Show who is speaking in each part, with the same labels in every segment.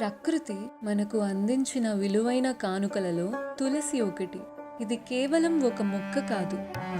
Speaker 1: ప్రకృతి మనకు అందించిన విలువైన కానుకలలో తులసి ఒకటి. ఇది కేవలం ఒక మొక్క కాదు.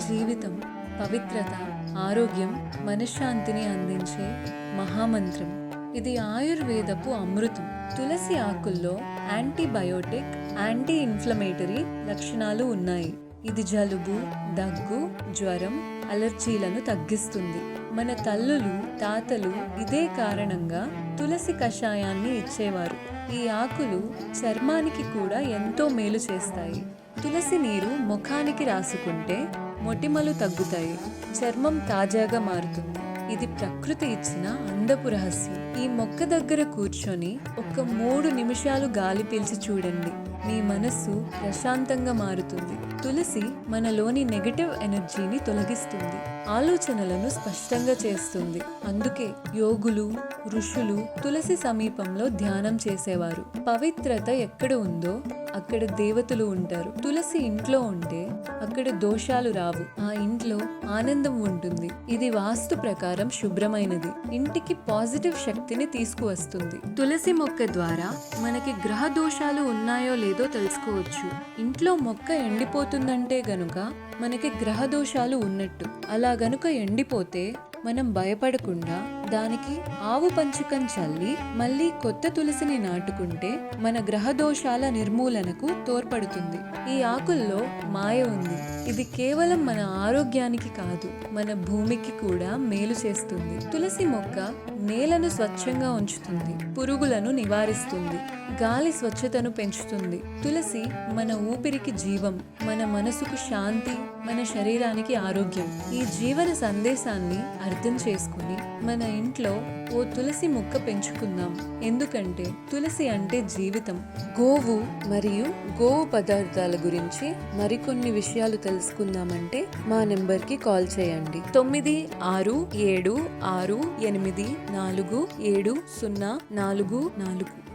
Speaker 1: జీవితం పవిత్రత ఆరోగ్యం మనశ్శాంతిని అందించే మహామంత్రం. ఇది ఆయుర్వేదపు అమృతం. తులసి ఆకుల్లో యాంటీబయోటిక్ యాంటీ ఇన్ఫ్లమేటరీ లక్షణాలు ఉన్నాయి. ఇది జలుబు దగ్గు జ్వరం అలర్జీలను తగ్గిస్తుంది. మన తల్లులు తాతలు ఇదే కారణంగా తులసి కషాయాన్ని ఇచ్చేవారు. ఈ ఆకులు చర్మానికి కూడా ఎంతో మేలు చేస్తాయి. తులసి నీరు ముఖానికి రాసుకుంటే మొటిమలు తగ్గుతాయి. చర్మం తాజాగా మారుతుంది. ఇది ప్రకృతి ఇచ్చిన అందపు రహస్యం. ఈ మొక్క దగ్గర కూర్చొని ఒక మూడు నిమిషాలు గాలి పీల్చి చూడండి. మీ మనస్సు ప్రశాంతంగా మారుతుంది. తులసి మనలోని నెగటివ్ ఎనర్జీని తొలగిస్తుంది. ఆలోచనలను స్పష్టంగా చేస్తుంది. అందుకే యోగులు ఋషులు తులసి సమీపంలో ధ్యానం చేసేవారు. పవిత్రత ఎక్కడ ఉందో అక్కడ దేవతలు ఉంటారు. తులసి ఇంట్లో ఉంటే అక్కడ దోషాలు రావు. ఆ ఇంట్లో ఆనందం ఉంటుంది. ఇది వాస్తు ప్రకారం శుభ్రమైనది. ఇంటికి పాజిటివ్ శక్తిని తీసుకువస్తుంది. తులసి మొక్క ద్వారా మనకి గ్రహ దోషాలు ఉన్నాయో లేదో తెలుసుకోవచ్చు. ఇంట్లో మొక్క ఎండిపోతుందంటే గనుక మనకి గ్రహ దోషాలు ఉన్నట్టు. అలా గనుక ఎండిపోతే మనం భయపడకుండా దానికి ఆవు పంచుకం చల్లి మళ్ళీ కొత్త తులసిని నాటుకుంటే మన గ్రహ దోషాల నిర్మూలనకు తోడ్పడుతుంది. ఈ ఆకుల్లో మాయ ఉంది. ఇది కేవలం మన ఆరోగ్యానికి కాదు మన భూమికి కూడా మేలు చేస్తుంది. తులసి మొక్క నేలను స్వచ్ఛంగా ఉంచుతుంది పురుగులను నివారిస్తుంది గాలి స్వచ్ఛతను పెంచుతుంది. తులసి మన ఊపిరికి జీవం మన మనసుకు శాంతి మన శరీరానికి ఆరోగ్యం. ఈ జీవన సందేశాన్ని అర్థం చేసుకుని మన ఇంట్లో ఓ తులసి మొక్క పెంచుకుందాం. ఎందుకంటే తులసి అంటే జీవితం. గోవు మరియు గోవు పదార్థాల గురించి మరికొన్ని విషయాలు తెలుసుకుందామంటే మా నెంబర్కి కాల్ చేయండి. తొమ్మిది ఆరు ఏడు ఆరు ఎనిమిది నాలుగు ఏడు సున్నా నాలుగు నాలుగు.